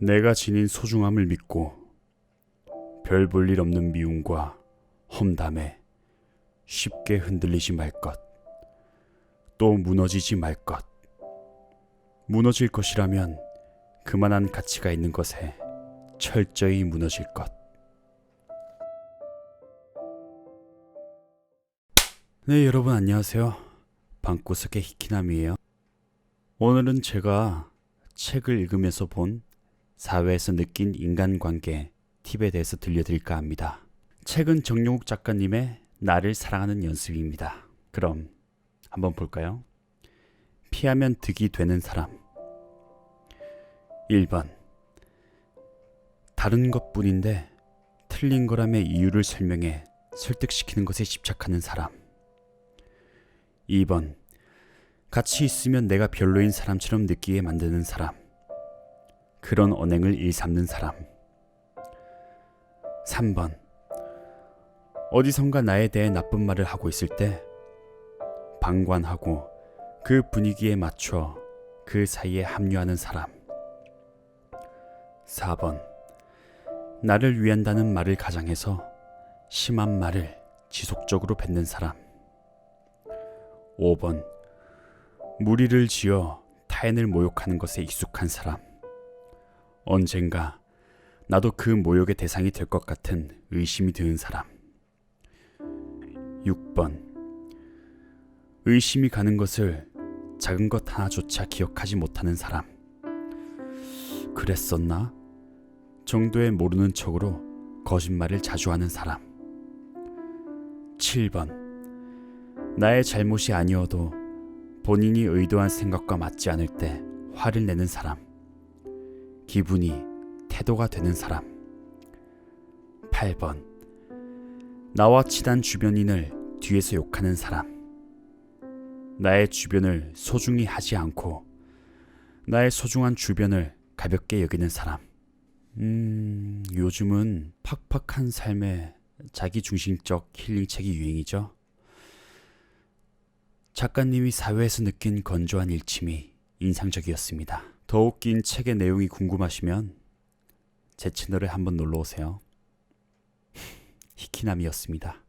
내가 지닌 소중함을 믿고 별 볼 일 없는 미움과 험담에 쉽게 흔들리지 말 것. 또 무너지지 말 것. 무너질 것이라면 그만한 가치가 있는 것에 철저히 무너질 것. 네, 여러분 안녕하세요. 방구석의 히키남이에요. 오늘은 제가 책을 읽으면서 본 사회에서 느낀 인간관계 팁에 대해서 들려드릴까 합니다. 책은 정용욱 작가님의 나를 사랑하는 연습입니다. 그럼 한번 볼까요? 피하면 득이 되는 사람. 1번. 다른 것 뿐인데 틀린 거람의 이유를 설명해 설득시키는 것에 집착하는 사람. 2번. 같이 있으면 내가 별로인 사람처럼 느끼게 만드는 사람. 그런 언행을 일삼는 사람. 3번. 어디선가 나에 대해 나쁜 말을 하고 있을 때 방관하고 그 분위기에 맞춰 그 사이에 합류하는 사람. 4번. 나를 위한다는 말을 가장해서 심한 말을 지속적으로 뱉는 사람. 5번. 무리를 지어 타인을 모욕하는 것에 익숙한 사람. 언젠가 나도 그 모욕의 대상이 될 것 같은 의심이 드는 사람. 6번. 의심이 가는 것을 작은 것 하나조차 기억하지 못하는 사람. 그랬었나? 정도의 모르는 척으로 거짓말을 자주 하는 사람. 7번. 나의 잘못이 아니어도 본인이 의도한 생각과 맞지 않을 때 화를 내는 사람. 기분이 태도가 되는 사람. 8번. 나와 친한 주변인을 뒤에서 욕하는 사람. 나의 주변을 소중히 하지 않고 나의 소중한 주변을 가볍게 여기는 사람. 음, 요즘은 팍팍한 삶의 자기 중심적 힐링책이 유행이죠. 작가님이 사회에서 느낀 건조한 일침이 인상적이었습니다. 더욱 긴 책의 내용이 궁금하시면 제 채널에 한번 놀러 오세요. 히키남이었습니다.